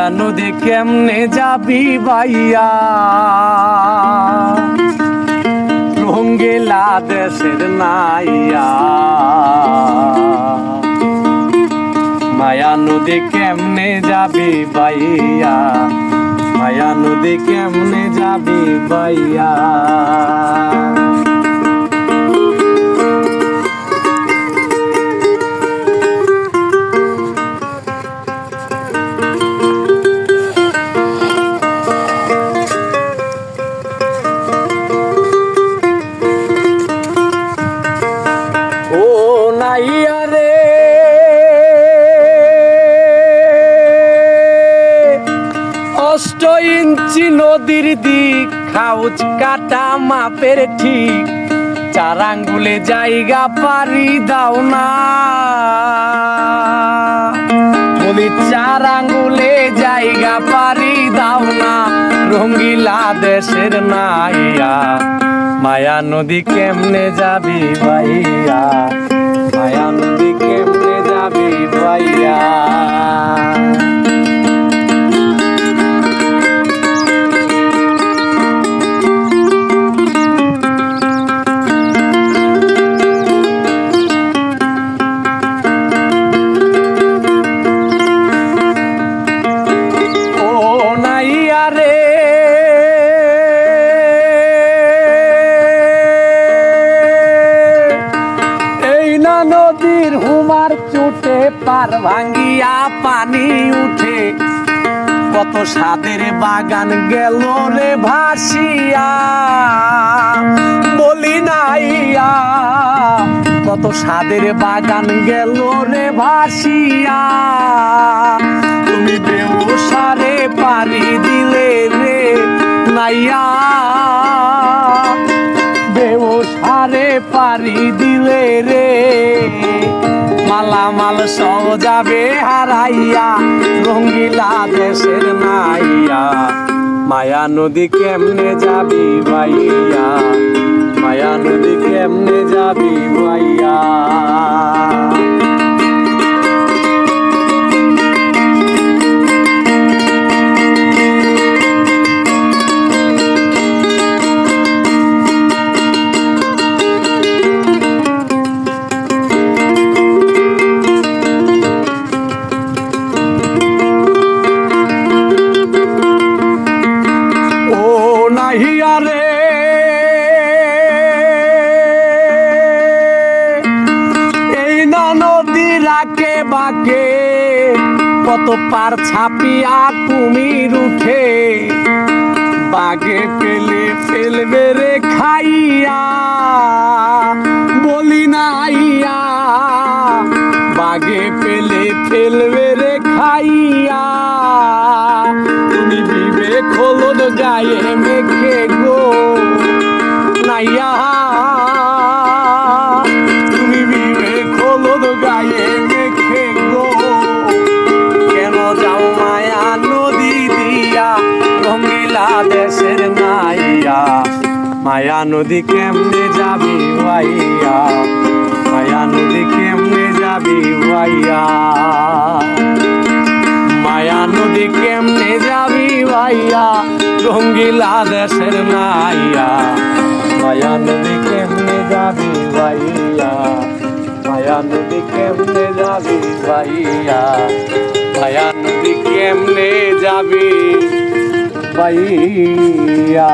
মায়া নদী কেমনে যাবি বাইয়া রঙ্গিলা দেশের নাইয়া। মায়া নদী কেমনে যাবি বাইয়া মায়া নদী কেমনে যাবি বাইয়া ইঞ্চি নদীর দিক খাউচ কাটা মাপের ঠিক। চার আঙ্গুলে জায়গা পারি দাও না। বলি চার আঙ্গুলে জায়গা পারি দাও না। রঙ্গিলা দেশের নাইয়া মায়া নদী কেমনে যাবি ভাইয়া? মায়া নদী কেমনে যাবি ভাইয়া? পার ভাঙ্গিয়া পানি উঠে। কত সাদের বাগান গেল রে ভাসিয়া। বলি নাইয়া কত সাদের বাগান গেল রে ভাসিয়া। তুমি বেউসারে পারি দিলে রে নাইয়া। বেউসারে পারি দিলে রে মালামাল সব যাবে হারাইয়া, রঙ্গিলা দেশের নাইয়া মায়া নদী কেমনে যাবি ভাইয়া? মায়া নদী কেমনে যাবি ভাইয়া? নাহিয়া রে এই না নদী রাকে বাকে, কত পার ছাপিয়া তুমি রুখে। বাগে পেলে ফেলবে রে খাইয়া, বলি নাইয়া। বাগে পেলে ফেলবে রে খাইয়া। হলুদ গায়ে মেখে গো। নাইয়া, তুমি বিবেক হলুদ গায়ে গো। কেন যাও মায়া নদী দিয়া দেশের নাইয়া মায়া নদী কেমনে যাবি ভাইয়া? মায়া নদী কেমনে যাবি ভাইয়া? ভাইয়া রঙ্গিলা দেশের নাইয়া মায়া নদী কেমনে যাবি ভাইয়া? মায়া নদী কেমনে যাবি ভাইয়া? মায়া নদী কেমনে যাবি ভাইয়া?